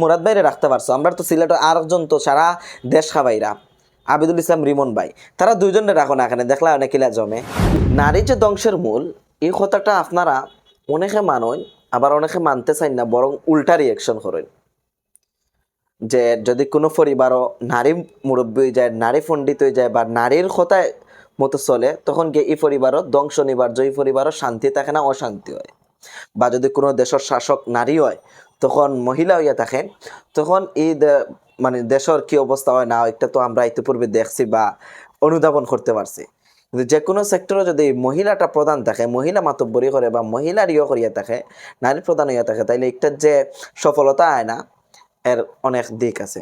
মুরাদ ভাইরে রাখতে পারছ। আমরা তো সিলেটের আরেকজন তো সারা দেশ খাবাইরা। আবিদুল ইসলাম, রিমন ভাই। তারা দুইজনে রাখো না এখানে, দেখলা অনেকিলা জমে। নারী যে ধ্বংসের মূল, এই কথাটা আপনারা অনেকে মানন, আবার অনেকে মানতে চান না, বরং উল্টা রিয়েকশন করেন। যে যদি কোনো পরিবারও নারী মুরব্বী হয়ে যায়, নারী পণ্ডিত হয়ে যায়, বা নারীর কথায় মতো চলে, তখন গিয়ে এই পরিবারও ধ্বংস নিবার্য এই পরিবারও শান্তি থাকে না, অশান্তি হয়। বা যদি কোনো দেশের শাসক নারী হয় তখন মহিলা হইয়া থাকে তখন এই মানে দেশের কি অবস্থা হয় না একটা তো আমরা ইতিপূর্বে দেখছি বা অনুধাবন করতে পারছি। কিন্তু যে কোনো সেক্টরে যদি মহিলাটা প্রধান থাকে, মহিলা মাতব্বরি করে বা মহিলার ইয়ে করিয়া থাকে, নারী প্রধান হইয়া থাকে, তাইলে একটার যে সফলতা আয় না, এর অনেক দিক আছে।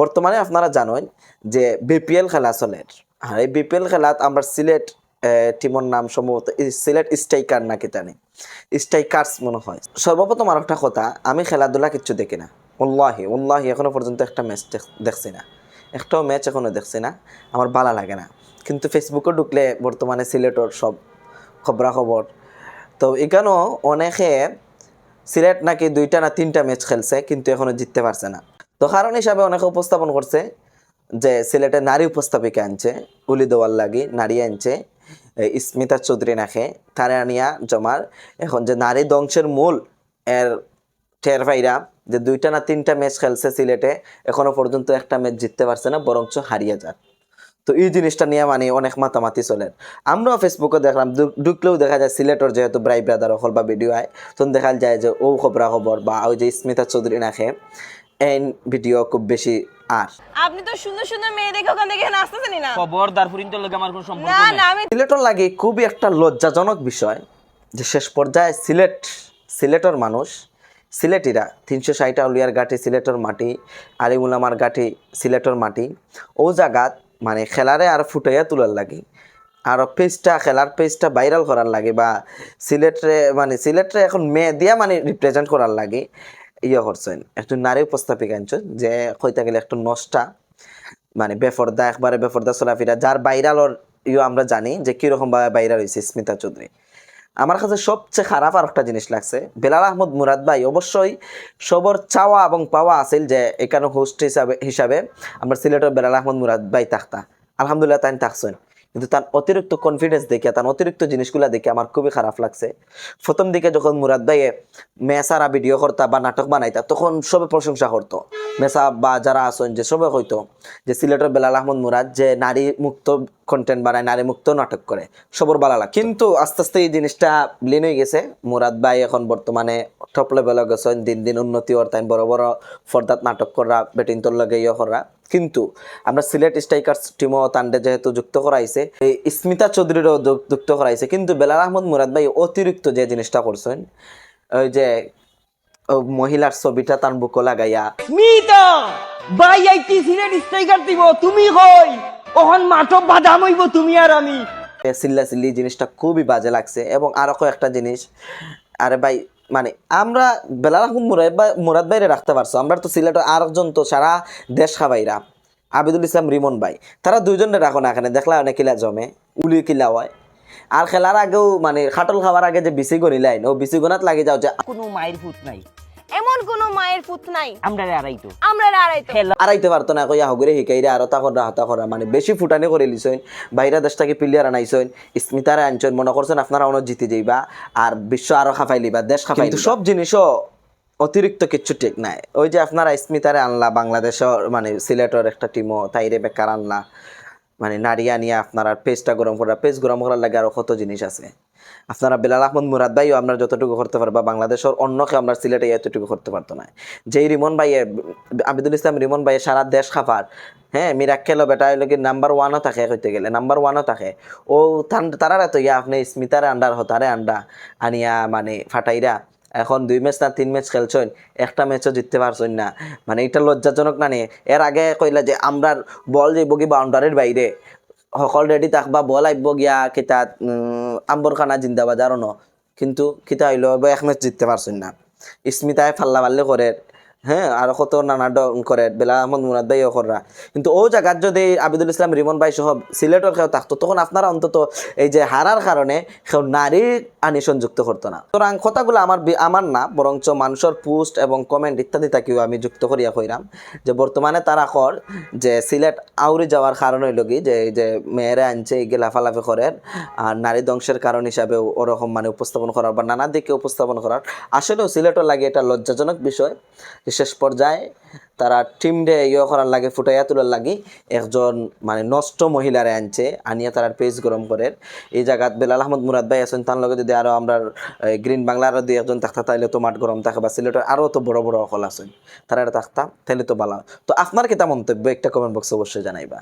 বর্তমানে আপনারা জানেন যে বিপিএল খেলা চলে। আর এই বিপিএল খেলাত আমরা সিলেট টিমের নাম সম্ভবত সিলেট স্ট্রাইকার না কি জানি স্ট্রাইকার্স মনে হয়। সর্বপ্রথম আর একটা কথা, আমি খেলাধুলা কিচ্ছু দেখি না। উল্লাহি উল্লাহি এখনও পর্যন্ত একটা ম্যাচ দেখছি না। একটাও ম্যাচ এখনও দেখছি না। আমার ভালো লাগে না। কিন্তু ফেসবুকে ঢুকলে বর্তমানে সিলেটর সব খবরাখবর। তো এখানেও অনেকে সিলেট নাকি দুইটা না তিনটা ম্যাচ খেলছে, কিন্তু এখনও জিততে পারছে না। তো কারণ হিসাবে অনেকে উপস্থাপন করছে যে সিলেটে নারী উপস্থাপিকা আনছে, উলি দেওয়ার লাগি নারী আনছে। স্মিতা চৌধুরী নাখে তারে আনিয়া জমার। এখন যে নারী ধ্বংসের মূল এর টের ভাইরা, যে দুইটা না তিনটা ম্যাচ খেলছে সিলেটে, এখনও পর্যন্ত একটা ম্যাচ জিততে পারছে না, বরঞ্চ হারিয়ে যাক। তো এই জিনিসটা নিয়ে মানে অনেক মাতামাতি চলে। আমরাও ফেসবুকে দেখলাম ঢুক- ঢুকলেও দেখা যায় সিলেটর যেহেতু ব্রাই ব্রাদার হল বা ভিডিও আয় তখন দেখা যায় যে ও খবরা খবর বা ওই যে স্মিতা চৌধুরী নাখে, এই ভিডিও খুব বেশি আর। আপনি তো সুন্দর সুন্দর মেয়ে দেখে ওখান থেকে এখানে আসতেছেনই না। খবরদার ফুরিন্তর লগে আমার কোনো সম্পর্ক না না আমি সিলেটর লাগে খুবই একটা লজ্জাজনক বিষয় যে শেষ পর্যায়ে সিলেট সিলেটর মানুষ সিলেটিরা তিনশো ষাট আউলিয়ার গাঠি সিলেটর মাটি আলিমুলামার গাঠি সিলেটর মাটি ও জায়গাত মানে খেলারে আর ফুটাইয়া তোলার লাগে। আর পেজটা খেলার পেজটা ভাইরাল করার লাগে বা সিলেটরে মানে সিলেটরে এখন মেয়ে দিয়া মানে রিপ্রেজেন্ট করার লাগে। ইয়ে করছেন, একজন নারী উপস্থাপিকা আনছেন যে কইতে গেলে একটু নষ্টা মানে বেফরদা, একবারে বেফরদা চলাফেরা, যার বাইরালর ইয়ে আমরা জানি যে কীরকম ভাবে বাইরাল হয়েছে স্মিতা চৌধুরী। আমার কাছে সবচেয়ে খারাপ আর একটা জিনিস লাগছে, বেলাল আহমদ মুরাদ ভাই অবশ্যই সবর চাওয়া এবং পাওয়া আছিল যে এখানে হোস্ট হিসাবে হিসাবে আমরা সিলেটের বেলাল আহমদ মুরাদ ভাই থাকতা। আলহামদুলিল্লাহ তাই থাকছেন। কিন্তু তার অতিরিক্ত কনফিডেন্স দেখে, তার অতিরিক্ত জিনিসগুলা দেখে আমার খুবই খারাপ লাগছে। প্রথম দিকে যখন মুরাদ ভাইয়ে মেসারা ভিডিও করতা বা নাটক বানাইতা, তখন সবে প্রশংসা করতো। মেসা বা যারা আসন যে সবে হইতো, যে সিলেটের বেলাল আহমদ মুরাদ যে নারী মুক্ত কন্টেন্ট বানায় নারী মুক্ত নাটক করে। সবর ভালো লাগে কিন্তু আস্তে আস্তে এই জিনিসটা বিলীন হয়ে গেছে। মুরাদ ভাই এখন বর্তমানে টপ লেভেলে গেছেন। দিন দিন উন্নতি অর্থাৎ বড় বড় ফর্দাত নাটক করা বেটিন্তর লগে ইয়ে করা। কিন্তু আমরা সিলেট স্ট্রাইকার্স টিমও তান্ডে যেহেতু যুক্ত করাইছে স্মিতা চৌধুরীরও যুক- যুক্ত করাইছে। কিন্তু বেলাল আহমদ, মুরাদ ভাই অতিরিক্ত যে জিনিসটা করছেন, ওই যে মহিলার ছবিটা তার বুকো লাগাইয়া Mita by IT Sylhet striker তুমি কই? ওহন মাঠো বাদাম হইব তুমি আর আমি। এ চিল্লা চিল্লি জিনিসটা খুবই বাজে লাগছে। এবং আরও কয়েকটা জিনিস। আরে ভাই মানে আমরা বেলা মুরাদ ভাই মুরাদ ভাইরে রাখতে পারছ। আমরা তো সিলেটের আরেকজন তো সারা দেশ খাবাইরা। আবিদুল ইসলাম রিমন ভাই। তারা দুইজনে রাখো না এখানে। দেখলা অনেক কিলা জমে। উলি কিলা হয়। আর খেলার আগেও মানে খাটল খাওয়ার আগে যে বিসি গনি লাইন ও বিসি গনাত লাগে যাও যে কোনো মায়ের ফুট নাই। এমন কোনো মায়ের পুত নাই। আমরা আড়াইতো। আমরা আড়াইতো। খেলা আড়াইতে পারতো না কইয়া হগুরে শিকাইরে আর তা করা হতা করা মানে বেশি ফুটানি করে লিছইন বাইরা দেশটাকে প্লেয়ার আনাইছইন স্মিতারে আনছইন মনে করছেন আপনারা অনেক জিতে যাইবা আর বিশ্ব আরও খাফাই লিবা দেশ খাফাই কিন্তু সব জিনিসও অতিরিক্ত কিচ্ছু ঠিক নাই। ওই যে আপনারা স্মিতারে আনলা বাংলাদেশের মানে সিলেটের একটা টিমও তাইরে বেকার আনলা। মানে নারী আনিয়া আপনারা পেজটা গরম করা পেজ গরম করার লাগে আরও কত জিনিস আছে। আপনারা বেলাল আহমদ মুরাদ ভাইও আমরা যতটুকু করতে পারবা, বাংলাদেশের অন্যকে আমরা সিলেটে এতটুকু করতে পারতো না। যেই রিমন ভাইয়ে, আবিদুল ইসলাম রিমন ভাইয়ে সারা দেশ খাফার হ্যাঁ মিরাক্কেলও বেটা এলোকে নাম্বার ওয়ানও থাকে হইতে গেলে নাম্বার ওয়ানও থাকে। ও তারারা তো ইয়া, আপনি স্মিতারে আন্ডার, হতারে আন্ডা আনিয়া মানে ফাটাইরা, এখন দুই ম্যাচ না তিন ম্যাচ খেলছেন, একটা ম্যাচও জিততে পারছেন না। মানে এটা লজ্জাজনক না নিয়ে এর আগে কইলা যে আমরা বল যে কি বাউন্ডারির বাইরে সকল রেডি থাকবা বল আইব গিয়া কিতা আম্বরখানা জিন্দাবাদ আর ন। কিন্তু কিতা হইল এক ম্যাচ জিততে পারছেন না। স্মিতায় ফাল্লা পাল্লে করে হ্যাঁ আর কত নানা ডং করে, বেলা আহমদ মুরাদ ভাই কররা। কিন্তু ও জায়গার যদি আবিদুল ইসলাম, রিমন ভাই সহ সিলেটর কেউ থাকতো, তখন আপনারা অন্তত এই যে হারার কারণে কেউ নারী আনি সংযুক্ত করতো না। সুতরাং কথাগুলো আমার আমার না, বরঞ্চ মানুষের পোস্ট এবং কমেন্ট ইত্যাদি তাকেও আমি যুক্ত করিয়া কইরাম। যে বর্তমানে তারা কর যে সিলেট আউরি যাওয়ার কারণ হইল কি যে এই যে মেয়েরা আনছে, এই লাফালাফি করেন আর নারী ধ্বংসের কারণ হিসাবে ওরকম মানে উপস্থাপন করার বা নানা দিকে উপস্থাপন করার। আসলেও সিলেটও লাগে এটা লজ্জাজনক বিষয় শেষ পর্যায়ে তারা টিম ডে ইয়ে করার লাগে, ফুটাইয়া তোলার লাগি একজন মানে নষ্ট মহিলারে আনছে, আনিয়া তারা পেজ গরম করে। এই জায়গাত বেলাল আহমদ মুরাদ ভাই আছেন, তার লগে যদি আরও আমরা গ্রিন বাংলা আরও দুই একজন থাকতা, তাইলে তো মাঠ গরম থাকে বা সিলেটের আরও তো বড় বড় অকল আছেন। তারা এটা থাকতাম তাইলে তো হয়। তো আপনার কিতা মন্তব্য? একটা কমেন্ট বক্সে অবশ্যই জানাইবা।